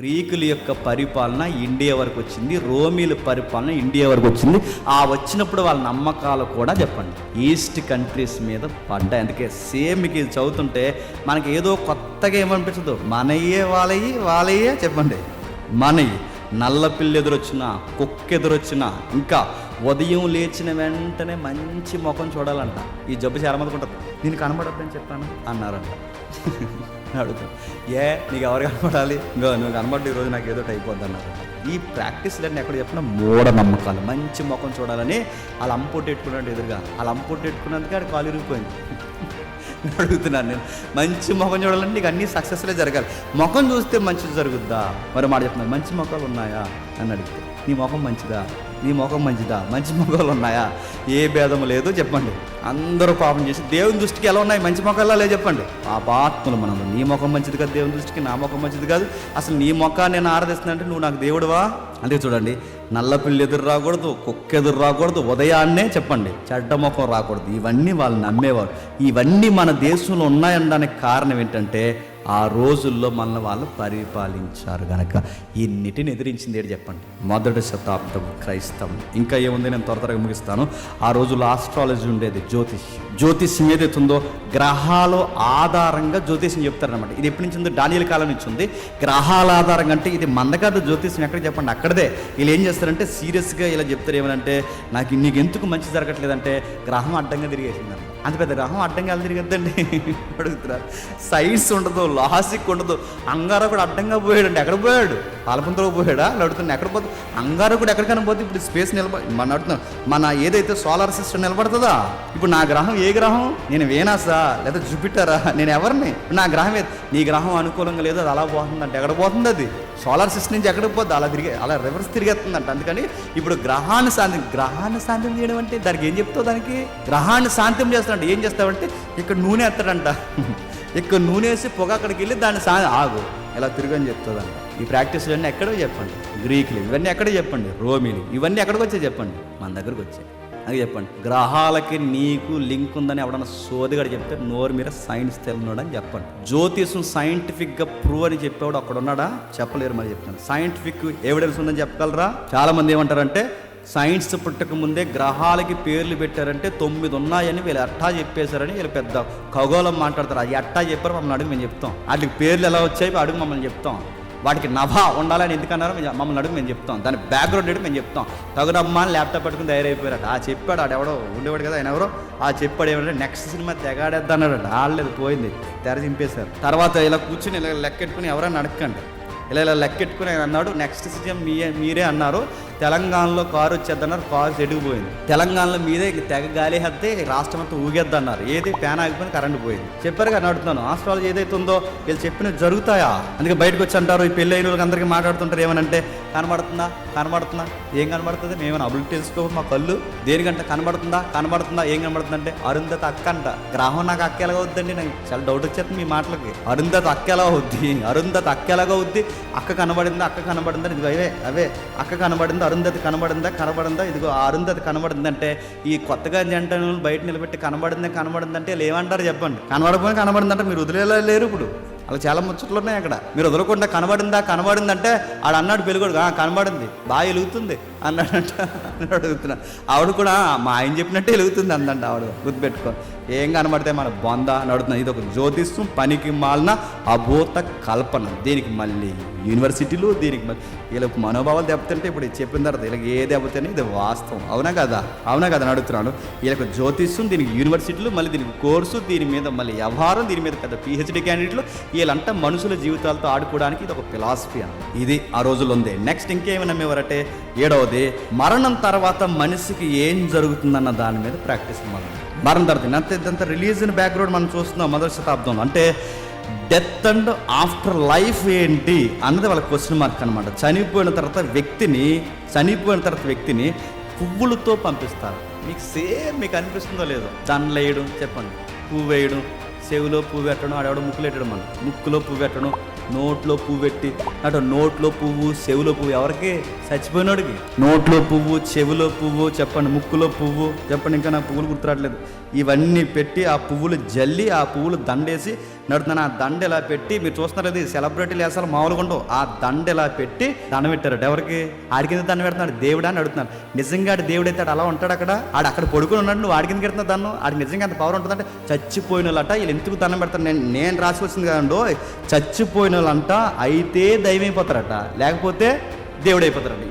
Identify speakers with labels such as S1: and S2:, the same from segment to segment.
S1: గ్రీకుల యొక్క పరిపాలన ఇండియా వరకు వచ్చింది రోమిల పరిపాలన ఇండియా వరకు వచ్చింది. ఆ వచ్చినప్పుడు వాళ్ళ నమ్మకాలు కూడా చెప్పండి. ఈస్ట్ కంట్రీస్ మీద పడ్డాయి. అందుకే సేమ్ మీకు ఇది చదువుతుంటే మనకి ఏదో కొత్తగా ఏమనిపించదు. మనయ్యే వాళ్ళయ్యి వాళ్ళయ్యే చెప్పండి. మనయ్యి. నల్ల పిల్లి ఎదురొచ్చినా కుక్క ఎదురొచ్చినా ఇంకా ఉదయం లేచిన వెంటనే మంచి ముఖం చూడాలంట. ఈ జబ్బు ఉంటుంది. నేను కనబడద్దని చెప్పాను. అన్నారంట. అడుగుతాను ఏ నీకు ఎవరు కనపడాలి ఇంకో నువ్వు కనబడి ఈరోజు నాకు ఏదో అయిపోద్ది అన్నారు ఈ ప్రాక్టీస్లన్నీ ఎక్కడ చెప్పిన మూఢ నమ్మకాలు. మంచి ముఖం చూడాలని వాళ్ళ అంపుట్టు పెట్టుకున్నాడు ఎదురుగా. వాళ్ళ అంపుట్టు పెట్టుకున్నందుకే అక్కడ కాలు ఇరిగిపోయింది. అడుగుతున్నాను నేను. మంచి ముఖం చూడాలంటే నీకు అన్నీ సక్సెస్లే జరగాలి. ముఖం చూస్తే మంచిది జరుగుద్దా? మరి మాట చెప్తున్నాను మంచి ముఖాలు ఉన్నాయా? అని అడిగితే నీ ముఖం మంచిదా? నీ ముఖం మంచిదా? మంచి ముఖాలు ఉన్నాయా? ఏ భేదం లేదు చెప్పండి. అందరూ పాపం చేసి దేవుని దృష్టికి ఎలా ఉన్నాయి? మంచి ముఖాలా లేదు చెప్పండి. పాపాత్ములు మనం నీ ముఖం మంచిది కాదు దేవుని దృష్టికి నా ముఖం మంచిది కాదు. అసలు నీ ముఖాన్ని నేను ఆరాధిస్తున్నానంటే నువ్వు నాకు దేవుడువా? అంటే చూడండి నల్ల పిల్లి ఎదురు రాకూడదు కుక్క ఎదురు రాకూడదు ఉదయాన్నే చెప్పండి చెడ్డ ముఖం రాకూడదు. ఇవన్నీ వాళ్ళు నమ్మేవారు. ఇవన్నీ మన దేశంలో ఉన్నాయనడానికి కారణం ఏంటంటే ఆ రోజుల్లో మనల్ని వాళ్ళు పరిపాలించారు గనక. ఇన్నిటిని ఎదిరించింది ఏంటి చెప్పండి. మొదటి శతాబ్దం క్రైస్తవం. ఇంకా ఏముంది? నేను త్వర త్వరగా ముగిస్తాను. ఆ రోజుల్లో ఆస్ట్రాలజీ ఉండేది జ్యోతిష్యం జ్యోతిష్యం ఏదైతే ఉందో గ్రహాల ఆధారంగా జ్యోతిష్యం చెప్తారనమాట ఇది ఎప్పటి నుంచి ఉందో డానియల్ కాలం నుంచి ఉంది. గ్రహాల ఆధారంగా అంటే ఇది మందకాద జ్యోతిష్యం. ఎక్కడ చెప్పండి? అక్కడదే. వీళ్ళు ఏం చేస్తారంటే సీరియస్గా ఇలా చెప్తారు ఏమనంటే నాకు నీకు ఎందుకు మంచి జరగట్లేదంటే గ్రహం అడ్డంగా తిరిగేసింది అంత పెద్ద గ్రహం అడ్డంగా ఎలా తిరిగద్దండి. అడుగుతున్నారు సైన్స్ ఉండదు లాజిక్ ఉండదు. అంగారకుడు అడ్డంగా పోయాడు ఎక్కడ పోయాడు? పాలపుంతలో పోయాడా? అని అడుగుతున్నా. ఎక్కడ పోతే? అంగారకుడు ఎక్కడికైనా పోతే ఇప్పుడు స్పేస్ నిలబ మన అడుగుతున్నాం. మన ఏదైతే సోలార్ సిస్టమ్ నిలబడుతుందా? ఇప్పుడు నా గ్రహం ఏ గ్రహం? నేను వేనాసా? లేదా జూపిటరా? నేను ఎవరిని? నా గ్రహం ఏ- నీ గ్రహం అనుకూలంగా లేదు అది అలా పోతుందంటే ఎక్కడ పోతుంది అది? సోలార్ సిస్టమ్ నుంచి ఎక్కడికి పోద్ది? అలా తిరిగి అలా రివర్స్ తిరిగేస్తుందంట. అందుకని ఇప్పుడు గ్రహాన్ని శాంతి గ్రహాన్ని శాంతం చేయడం అంటే దానికి ఏం చెప్తావు దానికి? గ్రహాన్ని శాంతం చేస్తాడు ఏం చేస్తావంటే ఇక్కడ నూనె ఎత్తాడంట. ఇక్కడ నూనె వేసి పొగ అక్కడికి వెళ్ళి దాన్ని సా ఆగు. ఇలా తిరుగని చెప్తుందంట. ఈ ప్రాక్టీస్లన్నీ ఎక్కడో చెప్పండి. గ్రీకులు ఇవన్నీ ఎక్కడో చెప్పండి. రోమిలు ఇవన్నీ ఎక్కడికి వచ్చాయి చెప్పండి. మన దగ్గరకు వచ్చాయి. అది చెప్పండి. గ్రహాలకి నీకు లింక్ ఉందని ఎవడన్నా సోదిగాడు చెప్తే నోరు మీద సైన్స్ తెలియనాడు అని చెప్పండి. జ్యోతిషం సైంటిఫిక్గా ప్రూవ్ అని చెప్పేవాడు అక్కడ ఉన్నాడా చెప్పలేరు మరి చెప్తాను సైంటిఫిక్ ఎవిడెన్స్ ఉందని చెప్పగలరా? చాలా మంది ఏమంటారంటే సైన్స్ పుట్టక ముందే గ్రహాలకి పేర్లు పెట్టారంటే తొమ్మిది ఉన్నాయని వీళ్ళు అట్టా చెప్పేశారని వీళ్ళు పెద్ద ఖగోళం మాట్లాడతారు. అది అట్టా చెప్పారు మమ్మల్ని అడుగు మేము చెప్తాం. వాటికి పేర్లు ఎలా వచ్చాయి అడుగు మమ్మల్ని చెప్తాం. వాటికి నభా ఉండాలని ఎందుకన్నారో మమ్మల్ని అడుగు మేము చెప్తాం. దాని బ్యాక్గ్రౌండ్ ఏంటి మేము చెప్తాం. తగునమ్మా అని ల్యాప్టాప్ పట్టుకుని తయారైపోయారట ఆ చెప్పాడు ఆడెవడో ఎవడో ఉండేవాడు కదా ఆయన ఎవరో? ఆ చెప్పాడు ఏమంటే నెక్స్ట్ సినిమా తెగాడేద్దన్నాడట ఆడలేదు పోయింది. తెర చింపేశారు. తర్వాత ఇలా కూర్చుని ఇలా లెక్కెట్టుకుని ఎవరైనా అడగండి ఇలా ఇలా లెక్కెట్టుకుని ఆయన అన్నాడు నెక్స్ట్ సీజన్ మీ మీరే అన్నారు. తెలంగాణలో కారు వచ్చేద్దన్నారు కారు చెడిగిపోయింది. తెలంగాణలో మీదే తెగ గాలి హద్దే రాష్ట్రం అంతా ఊగేద్దన్నారు. ఏది ఫ్యాన్ ఆగిపోయిన కరెంట్ పోయింది. చెప్పారు కదా అడుగుతున్నాను ఆస్ట్రాలజీ ఏదైతే ఉందో వీళ్ళు చెప్పినవి జరుగుతాయా? అందుకే బయటకు వచ్చి అంటారు ఈ పెళ్ళి అయిన వాళ్ళకి అందరికీ మాట్లాడుతుంటారు ఏమనంటే కనబడుతుందా? కనబడుతుందా? ఏం కనబడుతుంది? మేమైనా అబుల్ తెలుసుకో మా కళ్ళు? దేనికంటే కనబడుతుందా? కనబడుతుందా? ఏం కనబడుతుందంటే అరుంధత అక్క అంట. గ్రహం నాకు అక్క ఎలాగ అవుద్దండి? నాకు చాలా డౌట్ వచ్చేస్తుంది మీ మాటలకి. అరుంధత అక్క ఎలా అవుద్ది? అరుంధత అక్క ఎలాగ అవుద్ది? అక్క కనబడిందా? అక్క కనబడిందా? ఇది అవే అవే. అక్క కనబడిందా? అరుంధతి కనబడిందా? కనబడిందా? ఇదిగో అరుంధతి కనబడిందంటే ఈ కొత్తగా జంటను బయట నిలబెట్టి కనబడిందే కనబడిందంటే లేవంటారు చెప్పండి. కనబడపోయినా కనబడిందంటే మీరు వదిలేలా లేరు ఇప్పుడు. అలా చాలా ముచ్చట్లు ఉన్నాయి అక్కడ. మీరు వదలకుండా కనబడిందా కనబడిందంటే ఆడ అన్నాడు పెళ్ళికొడు కనబడింది బాగా వెలుగుతుంది అన్నాడంట. అన్నాడు అడుగుతున్నా. ఆవిడ కూడా మా ఆయన చెప్పినట్టే వెలుగుతుంది అందంట ఆవిడ గుర్తుపెట్టుకో. ఏం కనబడితే మన బొంద అని ఇది ఒక జ్యోతిష్యం పనికి మాలిన అభూత కల్పన. దీనికి మళ్ళీ యూనివర్సిటీలు దీనికి మళ్ళీ వీళ్ళకి మనోభావాలు దెబ్బతింటే ఇప్పుడు చెప్పిన తర్వాత వీళ్ళకి ఏ దెబ్బతిని ఇది వాస్తవం. అవునా కదా? అవునా కదా అని అడుగుతున్నాను వీళ్ళకి జ్యోతిష్యం దీనికి యూనివర్సిటీలు మళ్ళీ దీనికి కోర్సు దీని మీద మళ్ళీ వ్యవహారం దీని మీద పెద్ద పిహెచ్డి క్యాండిడేట్లు వీళ్ళంటే మనుషుల జీవితాలతో ఆడుకోవడానికి ఇది ఒక ఫిలాసఫీ అని ఇది ఆ రోజుల్లో ఉంది. నెక్స్ట్ ఇంకేమైనా మేమరంటే ఏడవది మరణం తర్వాత మనిషికి ఏం జరుగుతుందన్న దాని మీద ప్రాక్టీస్ మనం మరణ తర్వాత అంతే ఇదంతా రిలీజియన్ బ్యాక్గ్రౌండ్ మనం చూస్తున్నాం మొదటి శతాబ్దంలో. అంటే డెత్ అండ్ ఆఫ్టర్ లైఫ్ ఏంటి అన్నది వాళ్ళ క్వశ్చన్ మార్క్ అనమాట చనిపోయిన తర్వాత వ్యక్తిని చనిపోయిన తర్వాత వ్యక్తిని పువ్వులతో పంపిస్తారు. మీకు సేమ్ మీకు అనిపిస్తుందో లేదో. దండలు వేయడం చెప్పండి. పువ్వు వేయడం చెవిలో పువ్వు పెట్టడం ఆడవాడు ముక్కులు పెట్టడం మనం ముక్కులో పువ్వు పెట్టడం నోట్లో పువ్వు పెట్టి అటు నోట్లో పువ్వు చెవిలో పువ్వు ఎవరికి? చచ్చిపోయినోడికి. నోట్లో పువ్వు చెవిలో పువ్వు చెప్పండి ముక్కులో పువ్వు చెప్పండి ఇంకా నా పువ్వులు గుర్తురావట్లేదు. ఇవన్నీ పెట్టి ఆ పువ్వులు జల్లి ఆ పువ్వులు దండేసి నడుతున్న ఆ దండ ఇలా పెట్టి మీరు చూస్తున్నారు ఇది సెలబ్రిటీలు వేసాలి మామూలుగా ఉండవు. ఆ దండ ఇలా పెట్టి దండ పెట్టారు. ఎవరికి? ఆడికింద కింద దండ పెడుతున్నాడు. దేవుడా అని అడుగుతున్నాడు. నిజంగా ఆడు దేవుడు అయితే అలా ఉంటాడు అక్కడ? ఆడు అక్కడ పడుకుని ఉన్నాడు నువ్వు ఆడికింద కింద పెడుతున్నావు దాన్ని ఆడికి నిజంగా అంత పవర్ ఉంటుందంటే చచ్చిపోయిన వాళ్ళట వీళ్ళు ఎందుకు దండం పెడతాను నేను నేను రాసి వచ్చింది కదండో చచ్చిపోయిన వాళ్ళంట అయితే దైవం అయిపోతారట. లేకపోతే దేవుడు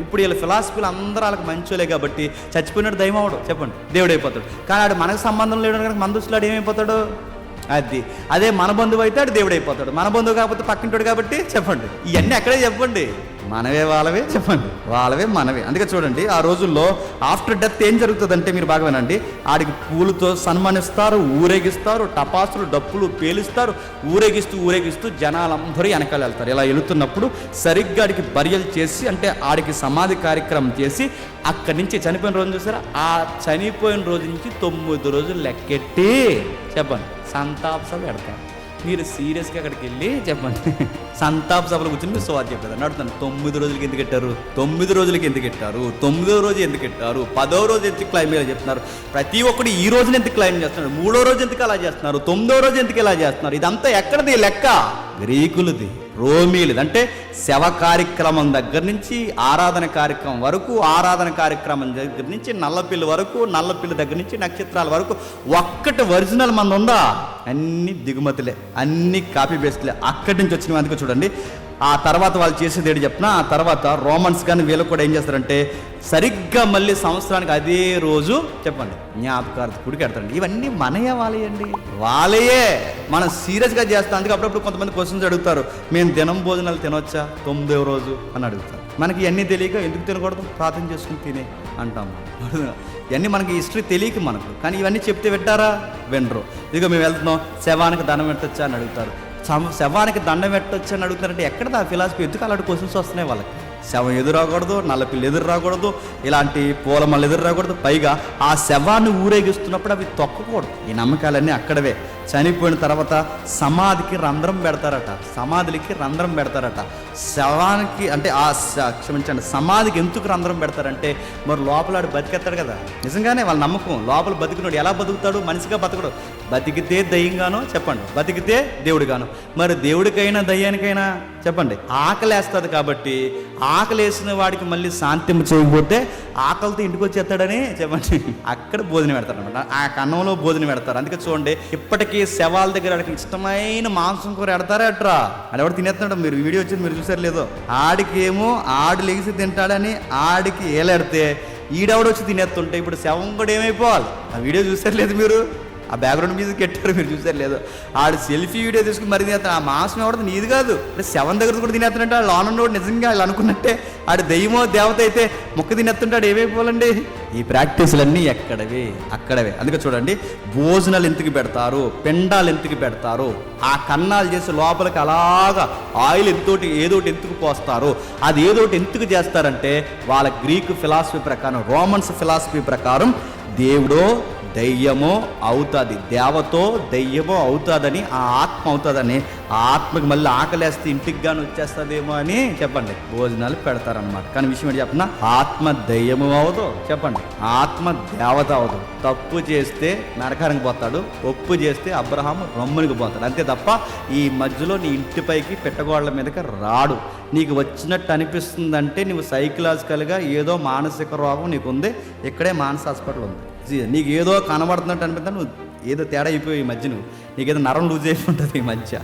S1: ఇప్పుడు వీళ్ళ ఫిలాసఫీలు అందరూ వాళ్ళకి మంచోలే కాబట్టి చచ్చిపోయినట్టు దయమవడు చెప్పండి. దేవుడు అయిపోతాడు. కానీ ఆడు మనకు సంబంధం లేడు కనుక మన దృష్టిలో ఏమైపోతాడు? అది. అదే మన బంధువు అయితే ఆడు దేవుడు అయిపోతాడు. మన బంధువు కాకపోతే పక్కింటాడు కాబట్టి చెప్పండి. ఇవన్నీ అక్కడే చెప్పండి. మనవే వాళ్ళవే చెప్పండి. వాళ్ళవే మనవే. అందుకే చూడండి ఆ రోజుల్లో ఆఫ్టర్ డెత్ ఏం జరుగుతుందంటే మీరు బాగా వినండి. ఆడికి పూలతో సన్మానిస్తారు ఊరేగిస్తారు టపాసులు డప్పులు పేలుస్తారు ఊరేగిస్తూ ఊరేగిస్తూ జనాలందరూ వెనకాల వెళ్తారు. ఇలా వెళుతున్నప్పుడు సరిగ్గా ఆడికి బర్యలు చేసి అంటే ఆడికి సమాధి కార్యక్రమం చేసి అక్కడి నుంచి చనిపోయిన రోజు చూసారా? ఆ చనిపోయిన రోజు నుంచి తొమ్మిది రోజులు లెక్కెట్టి చెప్పండి. సంతాప సభ పెడతారు మీరు సీరియస్గా అక్కడికి వెళ్ళి చెప్పండి. సంతాప సభలో కూర్చొని మీరు సువార్త చెప్పేదాన్ని అడుగుతాను తొమ్మిది రోజులకి ఎందుకు పెట్టారు తొమ్మిది రోజులకి ఎందుకు పెట్టారు తొమ్మిదో రోజు ఎందుకు పెట్టారు పదో రోజు ఎందుకు క్లైమ్ ఇలా చెప్తున్నారు? ప్రతి ఒక్కడు ఈ రోజున ఎందుకు క్లైమ్ చేస్తున్నారు? మూడో రోజు ఎందుకు అలా చేస్తున్నారు? తొమ్మిదో రోజు ఎందుకు ఇలా చేస్తున్నారు? ఇదంతా ఎక్కడిది? లెక్క? గ్రీకులది. రోమీలది అంటే శవ కార్యక్రమం దగ్గర నుంచి ఆరాధన కార్యక్రమం వరకు ఆరాధన కార్యక్రమం దగ్గర నుంచి నల్లపిల్లి వరకు నల్లపిల్లి దగ్గర నుంచి నక్షత్రాల వరకు ఒక్కటి ఒరిజినల్ మంది ఉందా అన్ని దిగుమతులే అన్ని కాపీ పేస్ట్లే అక్కడి నుంచి వచ్చిన అందుకు చూడండి. ఆ తర్వాత వాళ్ళు చేసేది ఏంటి చెప్పిన ఆ తర్వాత రోమన్స్ కానీ వీళ్ళు కూడా ఏం చేస్తారంటే సరిగ్గా మళ్ళీ సంవత్సరానికి అదే రోజు చెప్పండి జ్ఞాపకార్థ గుడికి వెళ్తారండి. ఇవన్నీ మనయే వాళ్ళయండి వాళ్ళయే. మనం సీరియస్గా చేస్తాం అందుకే అప్పుడప్పుడు కొంతమంది క్వశ్చన్స్ అడుగుతారు. మేము దినం భోజనాలు తినొచ్చా? తొమ్మిదో రోజు అని అడుగుతారు. మనకి ఇవన్నీ తెలియక ఎందుకు తినకూడదు? ప్రార్థన చేసుకుని తినే అంటాం ఇవన్నీ మనకి హిస్టరీ తెలియక మనకు. కానీ ఇవన్నీ చెప్తే వింటారా? వినరు. ఇదిగో మేము వెళ్తున్నాం శవానికి దండం పెట్టొచ్చా అని అడుగుతారు. శవానికి దండం పెట్టొచ్చు అని అడుగుతారంటే ఎక్కడ ఆ ఫిలాసఫీ ఎందుకు అలాంటి క్వశ్చన్స్ వస్తున్నాయి వాళ్ళకి? శవం ఎదురు రాకూడదు నల్లపిల్లి ఎదురు రాకూడదు ఇలాంటి పూల మళ్ళీ ఎదురు రాకూడదు. పైగా ఆ శవాన్ని ఊరేగిస్తున్నప్పుడు అవి తొక్కకూడదు. ఈ నమ్మకాలన్నీ అక్కడవే. చనిపోయిన తర్వాత సమాధికి రంధ్రం పెడతారట. సమాధులకి రంధ్రం పెడతారట. శవానికి అంటే ఆ క్షమించండి సమాధికి ఎందుకు రంధ్రం పెడతారంటే మరి లోపల బతికేస్తాడు కదా. నిజంగానే వాళ్ళ నమ్మకం లోపల బతికినోడు ఎలా బతుకుతాడు? మనిషిగా బతకడు. బతికితే దయ్యంగానో చెప్పండి. బతికితే దేవుడిగాను. మరి దేవుడికైనా దయ్యానికైనా చెప్పండి. ఆకలేస్తుంది కాబట్టి ఆకలేసిన వాడికి మళ్ళీ శాంతింపు చేయకపోతే ఆకలితో ఇంటికి వచ్చేస్తాడని చెప్పండి. అక్కడ భోజనం పెడతారు అనమాట ఆ కన్నంలో భోజనం పెడతారు. అందుకే చూడండి ఇప్పటికీ శవాల దగ్గర ఆడికి ఇష్టమైన మాంసం కూర పెడతారా అట్రా ఆడెవడు తినేస్తున్నాడు? మీరు వీడియో వచ్చింది మీరు చూసారు లేదో. ఆడికేమో ఆడు లెగిసి తింటాడని ఆడికి ఏలాడితే ఈడెవడు వచ్చి తినేస్తుంటే ఇప్పుడు శవం కూడా ఏమైపోవాలి? ఆ వీడియో చూసారు లేదు మీరు? ఆ బ్యాక్గ్రౌండ్ మ్యూజిక్ పెట్టారు మీరు చూసారు లేదు. ఆడు సెల్ఫీ వీడియో తీసుకుని మరి తినేస్తాను ఆ మాసం ఎవడదు నీది కాదు. అంటే సెవెన్ దగ్గర కూడా తినేస్తానంటే ఆ లోన నిజంగా వాళ్ళు అనుకున్నట్టే. ఆడు దయ్యమో దేవత అయితే మొక్క తినేస్తుంటాడు. ఏమైపోవాలండి ఈ ప్రాక్టీసులన్నీ ఎక్కడవి? అక్కడవే. అందుకే చూడండి భోజనాలు ఎందుకు పెడతారు? పెండాలు ఎందుకు పెడతారు? ఆ కన్నాలు చేసి లోపలికి అలాగా ఆయిల్ ఎంతోటి ఏదోటి ఎందుకు పోస్తారు? అది ఏదోటి ఎందుకు చేస్తారంటే వాళ్ళ గ్రీకు ఫిలాసఫీ ప్రకారం రోమన్స్ ఫిలాసఫీ ప్రకారం దేవుడో దెయ్యమో అవుతుంది. దేవతో దెయ్యమో అవుతుందని ఆ ఆత్మ అవుతుందని ఆ ఆత్మకి మళ్ళీ ఆకలేస్తే ఇంటికి గాని వచ్చేస్తుందేమో అని చెప్పండి. భోజనాలు పెడతారనమాట కానీ విషయం ఏంటి చెప్పిన? ఆత్మ దెయ్యము అవదు. చెప్పండి. ఆత్మ దేవత అవదు. తప్పు చేస్తే నరకానికి పోతాడు ఒప్పు చేస్తే అబ్రహాము రమ్మునికి పోతాడు. అంతే తప్ప ఈ మధ్యలో నీ ఇంటిపైకి పెట్టగోళ్ళ మీదకి రాడు. నీకు వచ్చినట్టు అనిపిస్తుందంటే నువ్వు సైకలాజికల్గా ఏదో మానసిక రోగం నీకు ఉంది ఇక్కడే మానస హాస్పిటల్ ఉంది. నీకు ఏదో కనబడుతున్నట్టు అనిపిస్తా నువ్వు ఏదో తేడా అయిపోయి ఈ మధ్య నువ్వు. నీకు ఏదో నరం లూజ్ అయిపోతుంది ఈ మధ్య.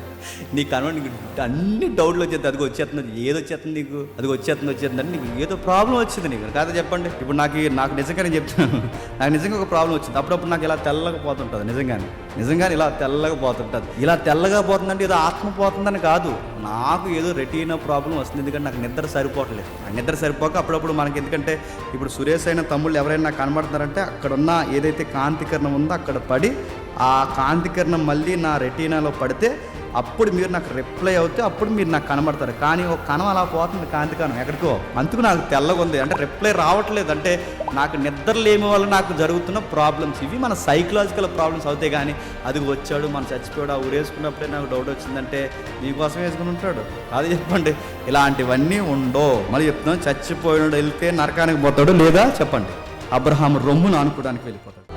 S1: నీకు కనబడి నీకు అన్ని డౌట్లు వచ్చేది అది వచ్చేస్తుంది ఏదో వచ్చేస్తుంది నీకు? అది వచ్చేస్తుంది వచ్చేస్తుంది అంటే నీకు ఏదో ప్రాబ్లం వచ్చింది నీకు. కాదా చెప్పండి. ఇప్పుడు నాకు నాకు నిజంగా నేను చెప్తున్నాను. నాకు నిజంగా ఒక ప్రాబ్లం వచ్చింది. అప్పుడప్పుడు నాకు ఇలా తెల్లగా పోతుంటుంది నిజంగానే. నిజంగానే ఇలా తెల్లగా పోతుంటుంది. ఇలా తెల్లగా పోతుందంటే ఏదో ఆత్మ పోతుందని కాదు. నాకు ఏదో రెటీనా ప్రాబ్లం వస్తుంది. ఎందుకంటే నాకు నిద్ర సరిపోవట్లేదు. ఆ నిద్ర సరిపోక అప్పుడప్పుడు మనకి ఎందుకంటే ఇప్పుడు సురేష్ అయిన తమ్ముళ్ళు ఎవరైనా నాకు కనబడుతున్నారంటే ఏదైతే కాంతికరణం ఉందో అక్కడ పడి ఆ కాంతికరణం మళ్ళీ నా రెటీనాలో పడితే అప్పుడు మీరు నాకు రిప్లై అవుతే అప్పుడు మీరు నాకు కనబడతారు. కానీ ఒక కణం అలా పోతుంది కాంతి కణం ఎక్కడికో. అందుకు నాకు తెల్లగా ఉంది. అంటే రిప్లై రావట్లేదు. అంటే నాకు నిద్ర లేని వల్ల నాకు జరుగుతున్న ప్రాబ్లమ్స్ ఇవి మన సైకలాజికల్ ప్రాబ్లమ్స్ అవుతాయి. కానీ అది వచ్చాడు మనం చచ్చిపోయాడు ఆ ఊరేసుకున్నప్పుడే నాకు డౌట్ వచ్చిందంటే నీకోసం వేసుకుని ఉంటాడు. అది చెప్పండి. ఇలాంటివన్నీ ఉండో మళ్ళీ చెప్తున్నాను చచ్చిపోయినాడు వెళ్తే నరకానికి పోతాడు లేదా చెప్పండి. అబ్రహాం రొమ్మును అనుకోవడానికి వెళ్ళిపోతాడు.